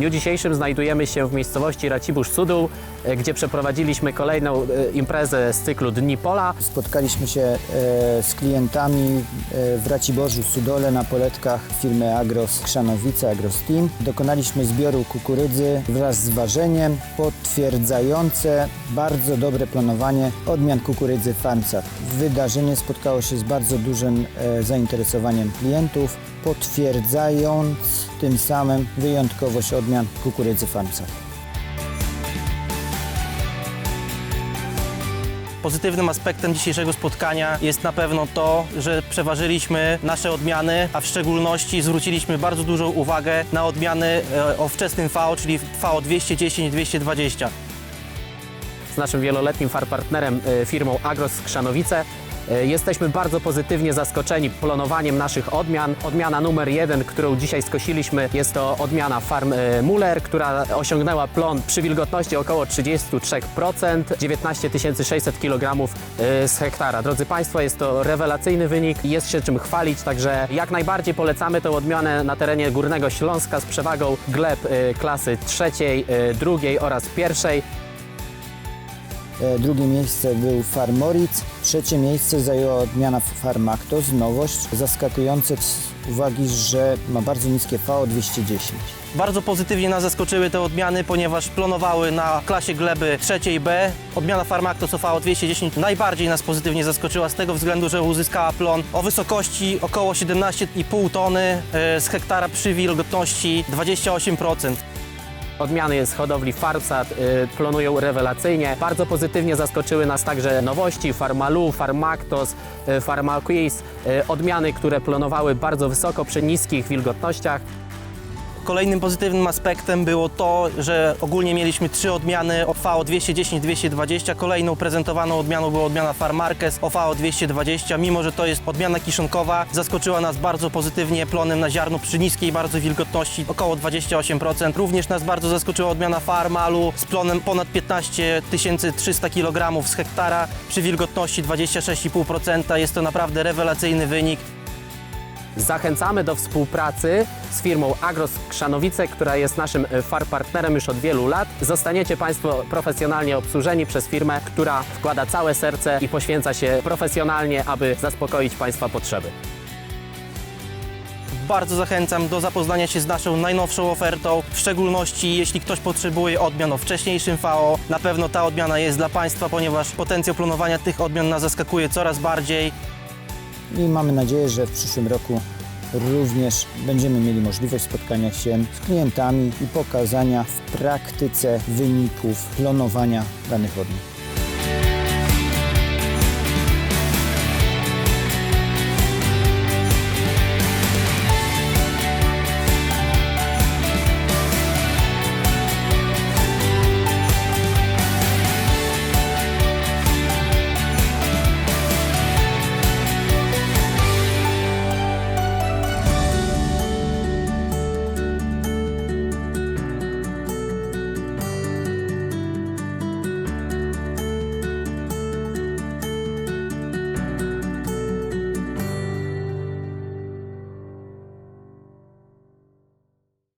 dniu dzisiejszym znajdujemy się w miejscowości Racibórz-Sudół, e, gdzie przeprowadziliśmy kolejną e, imprezę z cyklu Dni Pola. Spotkaliśmy się e, z klientami e, w Raciborzu, Sudole na poletkach firmy Agros Krzanowice, Agros Team. Dokonaliśmy zbioru kukurydzy wraz z ważeniem potwierdzające bardzo dobre planowanie odmian kukurydzy Farmsat. Wydarzenie spotkało się z bardzo dużym e, zainteresowaniem klientów, potwierdzając tym samym wyjątkowość odmian kukurydzy Farmsat. Pozytywnym aspektem dzisiejszego spotkania jest na pewno to, że przeważyliśmy nasze odmiany, a w szczególności zwróciliśmy bardzo dużą uwagę na odmiany e, o wczesnym VO, czyli VO 210 i 220. z naszym wieloletnim farpartnerem e, firmą Agros Krzanowice. E, Jesteśmy bardzo pozytywnie zaskoczeni planowaniem naszych odmian. Odmiana numer jeden, którą dzisiaj skosiliśmy, jest to odmiana Farm e, Muller, która osiągnęła plon przy wilgotności około 33%, 19 600 kg z hektara. Drodzy Państwo, jest to rewelacyjny wynik jest się czym chwalić, także jak najbardziej polecamy tę odmianę na terenie Górnego Śląska z przewagą gleb e, klasy trzeciej, drugiej oraz pierwszej. E, Drugie miejsce był Farmoric. Trzecie miejsce zajęła odmiana Farmactos, nowość zaskakujące z uwagi, że ma bardzo niskie VO 210. Bardzo pozytywnie nas zaskoczyły te odmiany, ponieważ plonowały na klasie gleby trzeciej B. Odmiana Farmactos VO 210 najbardziej nas pozytywnie zaskoczyła z tego względu, że uzyskała plon o wysokości około 17,5 tony e, z hektara przy wilgotności 28%. Odmiany z hodowli Farsat y, plonują rewelacyjnie. Bardzo pozytywnie zaskoczyły nas także nowości Farmalu, Farmactos, y, Farmaquis, y, odmiany, które plonowały bardzo wysoko przy niskich wilgotnościach. Kolejnym pozytywnym aspektem było to, że ogólnie mieliśmy trzy odmiany o VO 210-220. Kolejną prezentowaną odmianą była odmiana Farmarquez o VO 220. Mimo, że to jest odmiana kiszonkowa, zaskoczyła nas bardzo pozytywnie plonem na ziarno przy niskiej bardzo wilgotności około 28%. Również nas bardzo zaskoczyła odmiana Farmalu z plonem ponad 15 300 kg z hektara przy wilgotności 26,5%. Jest to naprawdę rewelacyjny wynik. Zachęcamy do współpracy z firmą Agros Krzanowice, która jest naszym y, far partnerem już od wielu lat. Zostaniecie Państwo profesjonalnie obsłużeni przez firmę, która wkłada całe serce i poświęca się profesjonalnie, aby zaspokoić Państwa potrzeby. Bardzo zachęcam do zapoznania się z naszą najnowszą ofertą, w szczególności jeśli ktoś potrzebuje odmian o wcześniejszym VO. Na pewno ta odmiana jest dla Państwa, ponieważ potencjał planowania tych odmian nas zaskakuje coraz bardziej. I mamy nadzieję, że w przyszłym roku również będziemy mieli możliwość spotkania się z klientami i pokazania w praktyce wyników planowania danych odmian.